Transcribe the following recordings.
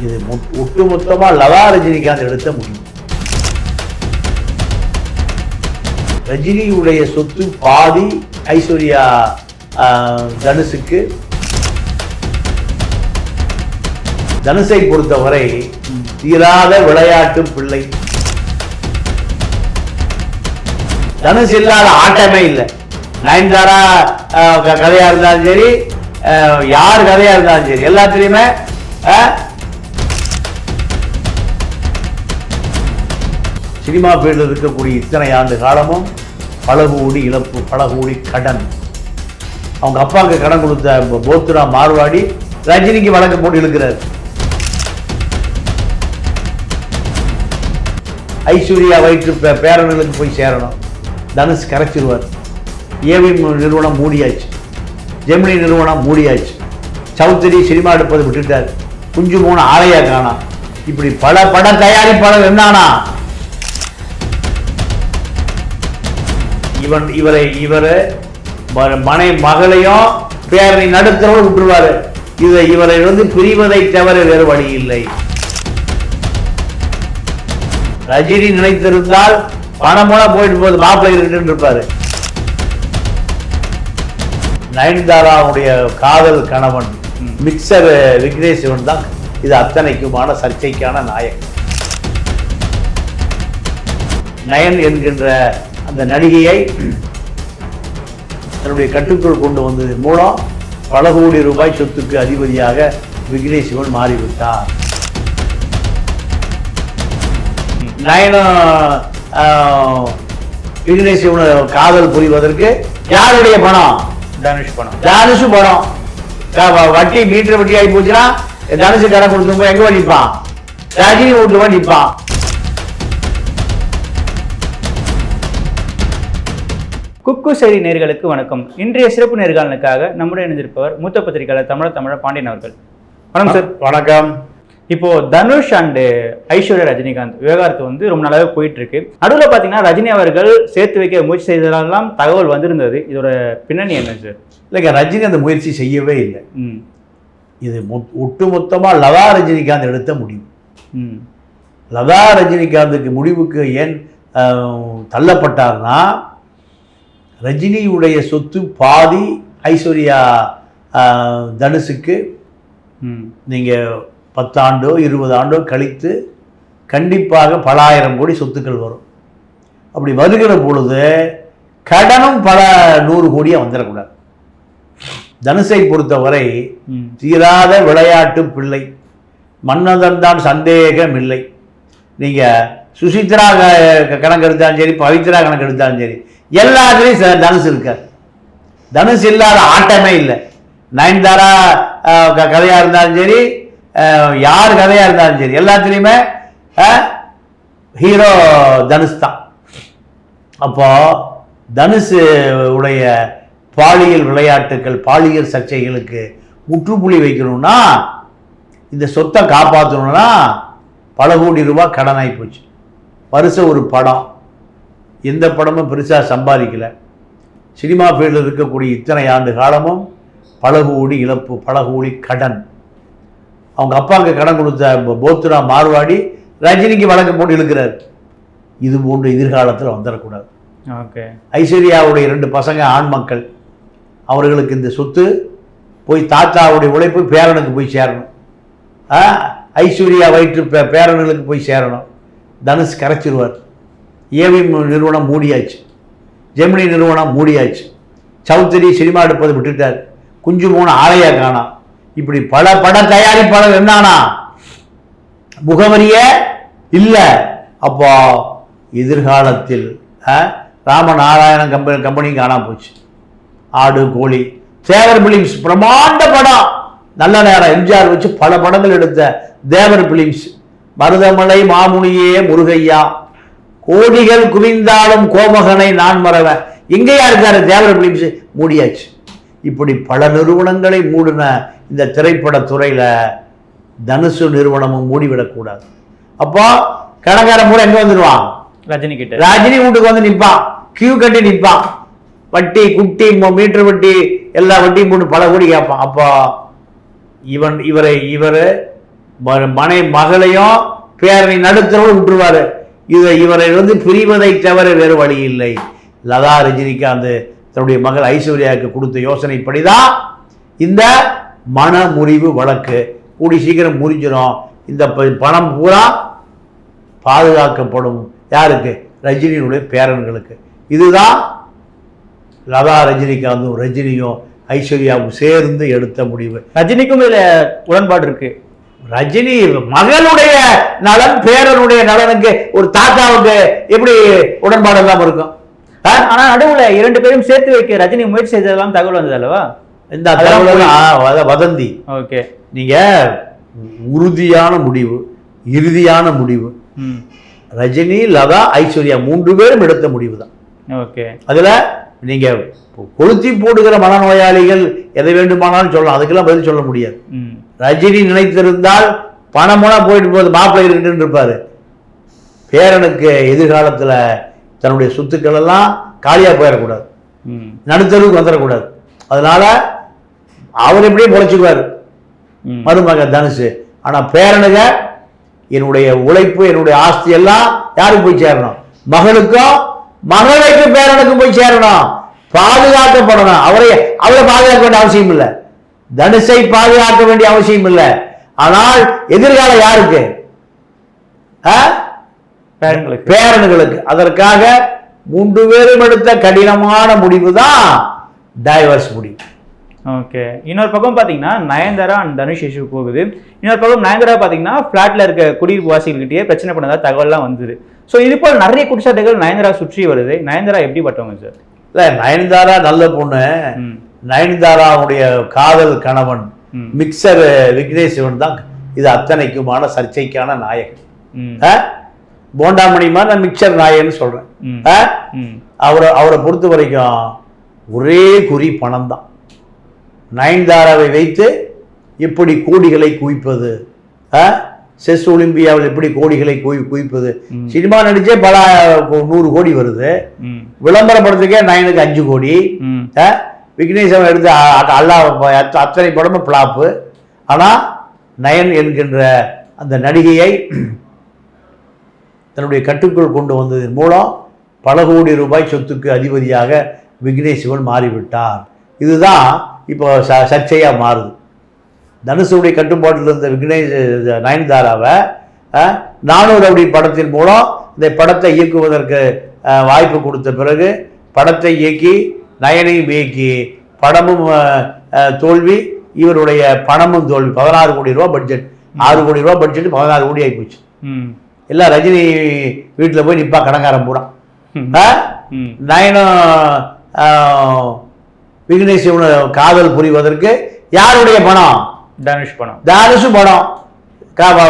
இது மொ- ஒட்டுமொத்தமா லதா ரஜினிகாந்த் எடுத்த முடியும் ரஜினியுடைய சொத்து பாதி ஐஸ்வர்யா ஆஹ், தனுஷுக்கு தனுஷை பொறுத்தவரை தீராத விளையாட்டு பிள்ளை. தனுஷ் இல்லாத ஆட்டமே இல்லை. நயன்தாரா ஆஹ், கதையா இருந்தாலும் சரி யார் கதையா இருந்தாலும் சரி எல்லாத்துலயுமே சினிமா ஃபீல்டில் இருக்கக்கூடிய இத்தனை ஆண்டு காலமும் பல கோடி இழப்பு பல கோடி கடன். அவங்க அப்பாவுக்கு கடன் கொடுத்த போத்துரா மார்வாடி ரஜினிக்கு வழக்கு போட்டு இழுக்கிறார். ஐஸ்வர்யா வயிற்று பே- போய் சேரணும். தனுஷ் கரைச்சிருவார். ஏவி நிறுவனம் மூடியாச்சு. ஜெமினி நிறுவனம் மூடியாச்சு. சௌத்ரி சினிமா எடுப்பதை விட்டுட்டார். குஞ்சு மூணு ஆலையா காணா. இப்படி பல பட தயாரிப்பாளர் என்னானா? இவன் இவரை இவரை மனை மகளையும் பேரனை நடுத்தரோடு விட்டுருவாரு. இதை இவரை வந்து பிரிவதை தவிர வேறு வழி இல்லை. ரஜினி நினைத்திருந்தால் பணம் போல போயிட்டு போது மாப்பிள்ளை இருந்துட்டு இருப்பாரு. நயன்தாராவுடைய காதல் கணவன் மிக்சர் விக்னேஷ் சிவன் தான் இது அத்தனைக்குமான சர்ச்சைக்கான நாயகன். நயன் என்கின்ற அந்த நடிகையை தன்னுடைய கட்டுக்குள் கொண்டு வந்ததன் மூலம் பல கோடி ரூபாய் சொத்துக்கு அதிபதியாக விக்னேஷ் சிவன் மாறிவிட்டார். நயனும் விக்னேஷ் சிவன் காதல் புரிவதற்கு யாருடைய பணம்? தனுஷ் படம் தனுஷு பணம். வட்டி மீட்டர் வட்டி ஆகி போச்சுன்னா தனுஷு கடன் கொடுத்து எங்க நிற்பான்? ரஜினி வீட்டுல நிற்பான். குக்கு செய்தி நேர்களுக்கு வணக்கம். இன்றைய சிறப்பு நேர்காணலுக்காக நம்முடைய இணைந்திருப்பவர் மூத்த பத்திரிகையாளர் தமிழ தமிழ பாண்டியன் அவர்கள். வணக்கம் சார். வணக்கம். இப்போ தனுஷ் அண்டு ஐஸ்வர்யா ரஜினிகாந்த் விவகாரத்து வந்து ரொம்ப நாளாவே போயிட்டு இருக்கு நடுவில் பார்த்தீங்கன்னா ரஜினி அவர்கள் சேர்த்து வைக்க முயற்சி செய்ததெல்லாம் தகவல் வந்திருந்தது. இதோட பின்னணி என்ன சார்? இல்லைங்க ரஜினி அந்த முயற்சி செய்யவே இல்லை. ம். இது மொ- ஒட்டுமொத்தமா லதா ரஜினிகாந்த் எடுத்த முடிவு. ம். லதா ரஜினிகாந்துக்கு முடிவுக்கு ஏன் தள்ளப்பட்டார்னா ரஜினியுடைய சொத்து பாதி ஐஸ்வர்யா தனுஷுக்கு நீங்கள் பத்தாண்டோ இருபது ஆண்டோ கழித்து கண்டிப்பாக பல ஆயிரம் கோடி சொத்துக்கள் வரும். அப்படி வருகிற பொழுது கடனும் பல நூறு கோடியாக வந்துடக்கூடாது. தனுஷை பொறுத்தவரை தீராத விளையாட்டு பிள்ளை. மன்னதன் தான் சந்தேகம் இல்லை. நீங்கள் சுசித்ரா கணக்கு எடுத்தாலும் சரி பவித்ரா கணக்கு எடுத்தாலும் சரி எல்லாத்துலேயும் ச- தனுஷ் இருக்கார் தனுஷ் இல்லாத ஆட்டமே இல்லை. நயன்தாரா கதையாக க- இருந்தாலும் சரி யார் கதையாக இருந்தாலும் சரி எல்லாத்துலேயுமே ஹீரோ தனுஷ் தான். அப்போது தனுஷு உடைய பாலியல் விளையாட்டுகள் பாலியல் சர்ச்சைகளுக்கு முற்றுப்புள்ளி வைக்கணும்னா இந்த சொத்தை காப்பாற்றணும்னா பல கோடி ரூபாய் கடனாகி போச்சு. வருஷம் ஒரு படம். எந்த படமும் பெருசாக சம்பாதிக்கல. சினிமா ஃபீல்டில் இருக்கக்கூடிய இத்தனை ஆண்டு காலமும் பல கோடி இழப்பு பல கோடி கடன். அவங்க அப்பாவுக்கு கடன் கொடுத்த போத்துரா மார்வாடி ரஜினிக்கு வழக்கு போட்டு இழுக்கிறார். இது போன்று எதிர்காலத்தில் வந்துடக்கூடாது. ஓகே. ஐஸ்வர்யாவுடைய ரெண்டு பசங்க ஆண் மக்கள். அவர்களுக்கு இந்த சொத்து போய் தாத்தாவுடைய உழைப்பு பேரனுக்கு போய் சேரணும். ஐஸ்வர்யா வயிற்று பே- பேரனுக்கு போய் சேரணும். தனுஷ் கரைச்சிருவார். ஏவி நிறுவனம் மூடியாச்சு. ஜெமினி நிறுவனம் மூடியாச்சு. சௌத்ரி சினிமா எடுப்பதை விட்டுட்டார். குஞ்சு மூணு ஆலையா காணாம் இப்படி பல பட தயாரிப்பாளர் என்னானா? முகவரியே இல்லை. அப்போ எதிர்காலத்தில் ஆ, ராமநாராயணன் கம்பெனி கம்பெனியும் காணாம போச்சு. ஆடு கோழி. தேவர் பிலிம்ஸ் பிரமாண்ட படம். நல்ல நேரம். எம்ஜிஆர் வச்சு பல படங்கள் எடுத்த தேவர் பிலிம்ஸ். மருதமலை மாமுனியே முருகையா. கோடிகள் குவிந்தாலும் கோமகனை நான் மறவன் எங்கேயா இருக்காரு? தேவர் பிலிம்ஸ் மூடியாச்சு. இப்படி பல நிறுவனங்களை மூடின இந்த திரைப்பட துறையில தனுசு நிறுவனமும் மூடிவிடக்கூடாது அப்போ கணக்காரன் பூரா எங்க வந்துடுவான்? ரஜினி கிட்ட ரஜினி வீட்டுக்கு வந்து நிற்பான் கியூ கட்டி நிற்பான் வட்டி குட்டி மீட்டர் வட்டி எல்லா வட்டியும் போட்டு பல கோடி கேட்பான். அப்போ இவன் இவரை இவர் மனை மகளையும் பேரனை நடுத்தரோடு விட்டுருவாரு. இதை இவரை வந்து பிரிவதை தவிர வேறு வழி இல்லை. லதா ரஜினிகாந்த் தன்னுடைய மகள் ஐஸ்வர்யாவுக்கு கொடுத்த யோசனைப்படிதான் இந்த மன முறிவு வழக்கு. கூடி சீக்கிரம் முறிஞ்சிடும் இந்த ப- பணம் பூரா பாதுகாக்கப்படும். யாருக்கு? ரஜினியினுடைய பேரன்களுக்கு. இதுதான் லதா ரஜினிகாந்தும் ரஜினியும் ஐஸ்வர்யாவும் சேர்ந்து எடுத்த முடிவு. ரஜினிக்கும் இதில் உடன்பாடு இருக்குது ரஜினி மகளுடைய நலன் பேரனுடைய நலனுக்கு ஒரு தாத்தாவுக்கு எப்படி உடன்பாடு இல்லாம இருக்கும்? ஆனா நடுவுல இரண்டு பேரும் சேர்த்து வைக்க ரஜினி முயற்சி செய்ததெல்லாம் தகவல் வந்தது அல்லவா? இந்த வதந்தி. ஓகே. நீங்க உறுதியான முடிவு இறுதியான முடிவு. ரஜினி லதா ஐஸ்வர்யா மூன்று பேரும் எடுத்த முடிவு தான். ஓகே. அதுல நீங்க கொளுத்தி போடுகிற மனநோயாளிகள் எதை வேண்டுமானாலும் சொல்லலாம். அதுக்கெல்லாம் பதில் சொல்ல முடியாது. ரஜினி நினைத்திருந்தால் பணமெல்லாம் போயிட்டு போகுது மாப்பிள்ளை இருக்குன்னு இருப்பாரு. பேரனுக்கு எதிர்காலத்துல தன்னுடைய சொத்துக்கள் எல்லாம் காலியா போயிடக்கூடாது. ம். நடுத்தருவுக்கு வந்துடக்கூடாது. அதனால அவர் எப்படியும் பொழைச்சுக்குவார். ம். மருமக தனுஷு ஆனா பேரனுங்க என்னுடைய உழைப்பு என்னுடைய ஆஸ்தி எல்லாம் யாருக்கு போய் சேரணும்? மகனுக்கும் மகளுக்கு பேரனுக்கும் போய் சேரணும். பாதுகாக்கப்படணும். அவரை அவரை பாதுகாக்க வேண்டிய அவசியம் இல்லை தனுஷை பாதுகாக்க வேண்டிய அவசியம் இல்லை. ஆனால் எதிர்காலம் யாருக்கு? பேரன்களுக்கு. அதற்காக மூன்று பேரும் எடுத்த கடினமான முடிவு தான் டைவர்ஸ் முடிவு. ஓகே. இன்னொரு பக்கம் பார்த்தீங்கன்னா நயன்தாரா அண்ட் தனுஷ் இஷ்யூ போகுது. இன்னொரு பக்கம் நயன்தாரா பார்த்தீங்கன்னா ஃப்ளாட்ல இருக்க குடிவாசிகள்கிட்டயே பிரச்சனை பண்ணதா தகவல்லாம் வந்தது. ஸோ இது போல் நிறைய குற்றச்சாட்டுகள் நயன்தாரா சுற்றி வருது. நயன்தாரா எப்படிப்பட்டவங்க சார் இல்ல நயன்தாரா நல்ல பொண்ணு. ம். நயன்தாராவுடைய காதல் கணவன். மிக்சர் விக்னேஷ் சிவன் தான் இது அத்தனைக்குமான சர்ச்சைக்கான நாயகன். ம். ஆ? போண்டாமணி மாதிரி நான் மிக்சர் நாயகன்னு சொல்றேன். அவரை அவரை பொறுத்த வரைக்கும் ஒரே குறி பணம் தான். நயன்தாராவை வைத்து எப்படி கோடிகளை குவிப்பது? செஸ் ஒலிம்பியாவில் எப்படி கோடிகளை குவி குவிப்பது. சினிமா நடிச்சே பல நூறு கோடி வருது. விளம்பர படத்துக்கே நயனுக்கு அஞ்சு கோடி. விக்னேஷம் எடுத்த அல்லா அத்தனை படமும் பிளாப்பு ஆனால் நயன் என்கின்ற அந்த நடிகையை தன்னுடைய கட்டுக்குள் கொண்டு வந்ததன் மூலம் பல கோடி ரூபாய் சொத்துக்கு அதிபதியாக விக்னேஷ் சிவன் மாறிவிட்டார். இதுதான் இப்போ ச சர்ச்சையாக மாறுது. தனுஷுடைய கட்டுப்பாட்டில் இருந்த விக்னேஷ் நயன்தாராவை நானூறு அப்படி படத்தின் மூலம் இந்த படத்தை இயக்குவதற்கு வாய்ப்பு கொடுத்த பிறகு படத்தை இயக்கி நயனையும் இயக்கி படமும் தோல்வி இவருடைய பணமும் தோல்வி. பதினாறு கோடி ரூபா பட்ஜெட் ஆறு கோடி ரூபா பட்ஜெட் பதினாறு கோடி ஆகிப்போச்சு ம். எல்லாம் ரஜினி வீட்டில் போய் நிற்பா கடங்காரன் பூரா. நயனும் விக்னேஷ் காதல் புரிவதற்கு யாருடைய பணம்? தனுஷ் படம் தனுஷு பணம்.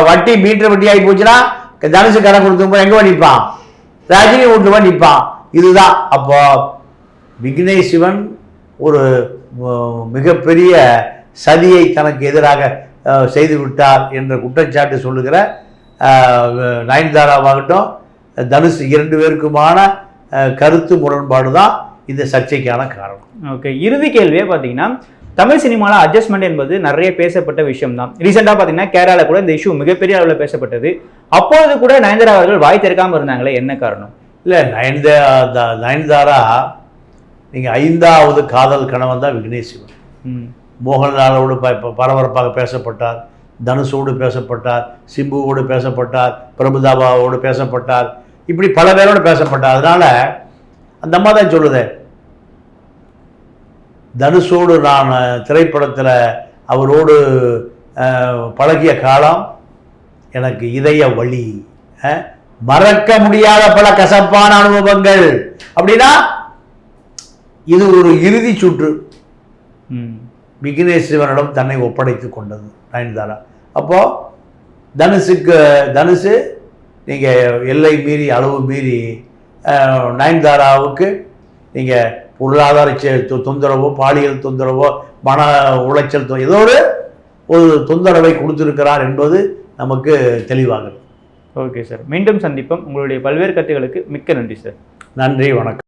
வட்டி மீட்டர் வட்டி ஆகி போச்சுன்னா தனுஷு கடன் கொடுத்து எங்க நிற்பான் ரஜினி வீட்டில் போய் நிற்பான் இதுதான். அப்போ விக்னேஷ் சிவன் ஒரு மிகப்பெரிய சதியை தனக்கு எதிராக செய்து விட்டார் என்ற குற்றச்சாட்டு சொல்லுகிற நயன்தாராவாகட்டும் தனுஷ் இரண்டு பேருக்குமான கருத்து முரண்பாடு தான் இந்த சர்ச்சைக்கான காரணம். ஓகே இறுதி கேள்வியே பார்த்தீங்கன்னா தமிழ் சினிமாவில் அட்ஜஸ்ட்மெண்ட் என்பது நிறைய பேசப்பட்ட விஷயம் தான் ரீசெண்டாக பார்த்தீங்கன்னா கேரளாவில் கூட இந்த இஷ்யூ மிகப்பெரிய அளவில் பேசப்பட்டது. அப்பொழுது கூட நயன்தாரா அவர்கள் வாய் திறக்காம இருந்தாங்களே என்ன காரணம்? இல்லை நயன்தா நயன்தாரா நீங்கள் ஐந்தாவது காதல் கணவன் தான் ம். மோகன்லாலோடு ப பரபரப்பாக பேசப்பட்டார் தனுஷோடு பேசப்பட்டார் சிம்புவோடு பேசப்பட்டார் பிரபுதாபாவோடு பேசப்பட்டார் இப்படி பல பேரோடு பேசப்பட்டார். அதனால அந்த அம்மா தான் சொல்லுது தனுஷோடு நான் திரைப்படத்தில் அவரோடு பழகிய காலம் எனக்கு இதய அஹ், மறக்க முடியாத பல கசப்பான அனுபவங்கள். அப்படின்னா இது ஒரு இறுதி சுற்று. ம். விக்னேஷ் சிவனிடம் தன்னை ஒப்படைத்து கொண்டது நயன்தாரா. அப்போ தனுஷுக்கு தனுஷு நீங்கள் எல்லை மீறி அளவு மீறி நயன்தாராவுக்கு நீங்கள் பொருளாதார தொந்தரவோ பாலியல் தொந்தரவோ மன உளைச்சல் ஏதோ ஒரு ஒரு தொந்தரவை கொடுத்திருக்கிறார் என்பது நமக்கு தெளிவாகிறது. Okay sir. மீண்டும் சந்திப்போம். உங்களுடைய பல்வேறு கருத்துகளுக்கு மிக்க நன்றி சார். நன்றி வணக்கம்.